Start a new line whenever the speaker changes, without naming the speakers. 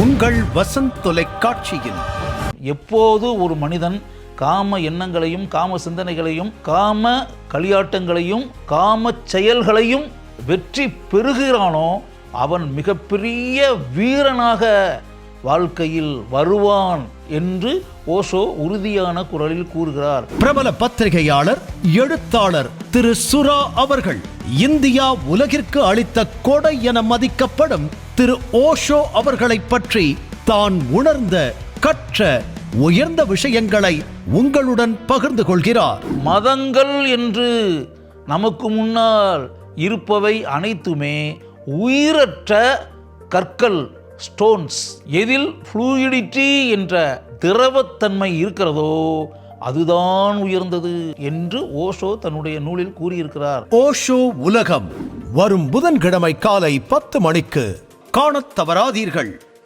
உங்கள் வசந்த் தொலைக்காட்சியில்.
எப்போது ஒரு மனிதன் காம எண்ணங்களையும் காம சிந்தனைகளையும் காம களியாட்டங்களையும் காம செயல்களையும் வெற்றி பெறுகிறானோ அவன் மிகப்பெரிய வீரனாக வாழ்க்கையில் வருவான் என்று ஓஷோ உறுதியான குரலில் கூறுகிறார்.
பிரபல பத்திரிகையாளர் எழுத்தாளர் திரு சுரா அவர்கள். இந்தியா உலகிற்கு அளித்த கொடை என மதிக்கப்படும் திரு ஓஷோ அவர்களைப் பற்றி தான் உணர்ந்த கற்ற உயர்ந்த விஷயங்களை உங்களுடன் பகிர்ந்து கொள்கிறார்.
மதங்கள் என்று நமக்கு முன்னால் இருப்பவை அனைத்துமே உயிரற்ற கற்கள் ஸ்டோன்ஸ் எதில் ஃப்ளூயிடிட்டி என்ற திரவத்தன்மை இருக்கிறதோ அதுதான் உயர்ந்தது என்று ஓஷோ தன்னுடைய நூலில் கூறியிருக்கிறார்.
ஓஷோ உலகம் வரும் புதன்கிழமை காலை பத்து மணிக்கு. காணத் தவறாதீர்கள்.